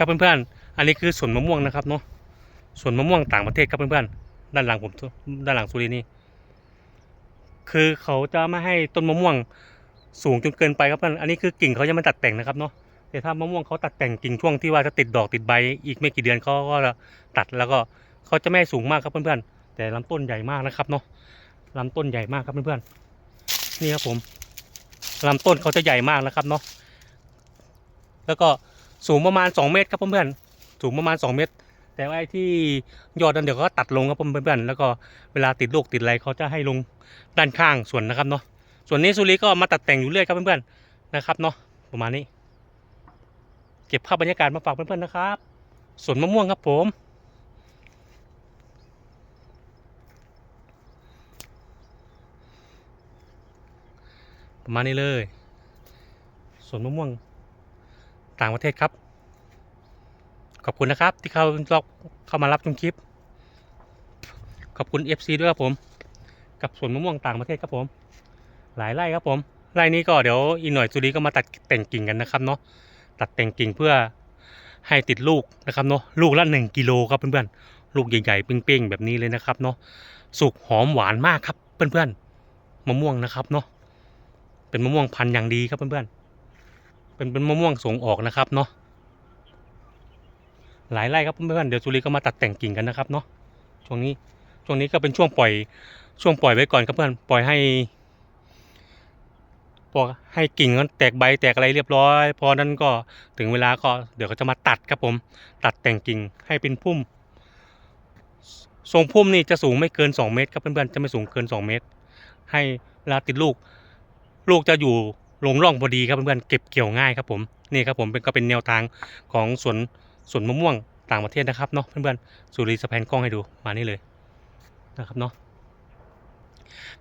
ครับเพื่อนๆ อันนี้คือสวนมะม่วงนะครับเนาะสวนมะม่วงต่างประเทศครับเพื่อนๆ ด้านหลังผมด้านหลังสุรีนี่ คือเขาจะไม่ให้ต้นมะม่วงสูงจนเกินไปครับเพื่อน อันนี้คือกิ่งเขายังไม่ตัดแต่งนะครับเนาะ แต่ถ้ามะม่วงเขาตัดแต่งกิ่งช่วงที่ว่าจะติดดอกติดใบอีกไม่กี่เดือนเขาก็จะตัดแล้วก็เขาจะไม่สูงมากครับเพื่อนๆ แต่ลำต้นใหญ่มากนะครับเนาะลำต้นใหญ่มากครับเพื่อนๆ นี่ครับผมลำต้นเขาจะใหญ่มากนะครับเนาะ แล้วก็ สูงประมาณ 2 เมตรครับเพื่อนๆสูงประมาณ 2 เมตร แต่ว่าไอ้ที่ยอดนั้นเดี๋ยวก็ตัดลงครับเพื่อนๆแล้วก็เวลาติดลูกติดอะไรเขาจะให้ลงด้านข้างส่วนนะครับเนาะส่วนนี้สุริก็มาตัดแต่งอยู่เรื่อยครับเพื่อนๆนะครับเนาะประมาณนี้ เก็บภาพบรรยากาศมาฝากเพื่อนๆนะครับสวนมะม่วงครับผมประมาณนี้เลยสวนมะม่วง ต่างประเทศครับ ขอบคุณนะครับ ที่เข้าเข้ามารับชมคลิป ขอบคุณ FC ด้วยครับผม กับสวนมะม่วงต่างประเทศครับผม หลายไร่ครับผมไร่นี้ก็เดี๋ยวอีกหน่อยสุรีก็มาตัดแต่งกิ่งกันนะครับเนาะตัดแต่งกิ่งเพื่อให้ติดลูกนะครับเนาะลูกละหนึ่งกิโลครับเพื่อนๆลูกใหญ่ๆเป้งๆแบบนี้เลยนะครับเนาะสุกหอมหวานมากครับเพื่อนๆมะม่วงนะครับเนาะเป็นมะม่วงพันธุ์อย่างดีครับเพื่อนๆ เป็นเป็นมะม่วงส่งออกนะครับเนาะหลายไร่ครับเพื่อนๆเดี๋ยวสุรีก็มาตัดแต่งกิ่งกันนะครับเนาะช่วงนี้ช่วงนี้ก็เป็นช่วงปล่อยช่วงปล่อยไว้ก่อนครับเพื่อนปล่อยให้ปล่อยให้กิ่งมันแตกใบแตกอะไรเรียบร้อย พอนั้นก็ถึงเวลาก็เดี๋ยวก็จะมาตัดครับผม ตัดแต่งกิ่งให้เป็นพุ่ม ทรงพุ่มนี่จะสูงไม่เกิน 2 เมตรครับเพื่อนๆจะไม่สูงเกิน 2 เมตร ให้เวลาติดลูก ลูกจะอยู่ ลงร่องพอดีครับเพื่อนๆเก็บเกี่ยวง่ายครับผมนี่ครับผมเป็นก็เป็นแนวทางของสวนสวนมะม่วงต่างประเทศนะครับเนาะเพื่อนๆสุรีสแพนกล้องให้ดูมานี่เลยนะครับเนาะ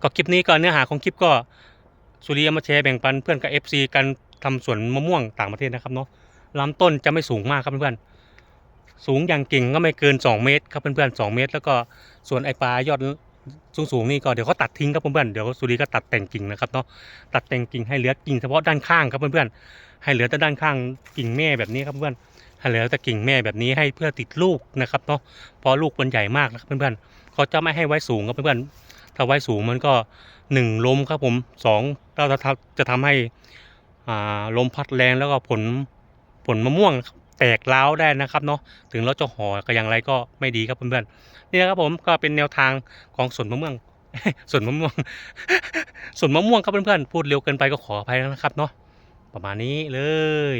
ก็คลิปนี้ก็เนื้อหาของคลิปก็สุริยามาแชร์แบ่งปันเพื่อนกับ FC กันทำสวนมะม่วงต่างประเทศนะครับเนาะลำต้นจะไม่สูงมากครับเพื่อนๆสูงอย่างเก่งก็ไม่เกิน 2 เมตรครับเพื่อนๆ2เมตร แล้วก็ส่วนไอปลายอด สูงๆนี่ก็เดี๋ยวเขาตัดทิ้งครับเพื่อนๆเดี๋ยวสุริก็ตัดแต่งกิ่งนะครับเนาะตัดแต่งกิ่งให้เหลือกิ่งเฉพาะด้านข้างครับเพื่อนๆให้เหลือแต่ด้านข้างกิ่งแม่แบบนี้ครับเพื่อนๆให้เหลือแต่กิ่งแม่แบบนี้ให้เพื่อติดลูกนะครับเนาะเพราะลูกมันใหญ่มากนะครับเพื่อนๆเขาจะไม่ให้ไว้สูงครับเพื่อนๆถ้าไว้สูงมันก็หนึ่งลมครับผมสองเราจะทำให้ลมพัดแรงแล้วก็ผลผลมะม่วง แตกร้าได้นะครับเนาะถึงเราจะห่อก็อย่างไรก็ไม่ดีครับเพื่อนๆนี่นะครับผมก็เป็นแนวทางของสวนมะม่วงสวนมะม่วงสวนมะม่วงครับเพื่อนๆพูดเร็วเกินไปก็ขออภัยนะครับเนาะประมาณนี้เลย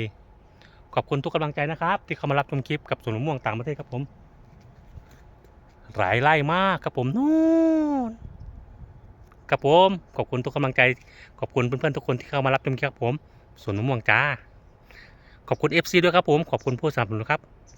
ขอบคุณทุกกำลังใจนะครับ ที่เข้ามารับชมคลิปกับสวนมะม่วงต่างประเทศครับผม หลายไร่มากครับผมนู่นครับผม ขอบคุณทุกกำลังใจ ขอบคุณเพื่อนๆทุกคนที่เข้ามารับชมคลิปครับผมสวนมะม่วงจ้า ขอบคุณ FC ด้วยครับผม ขอบคุณผู้สนับสนุนครับ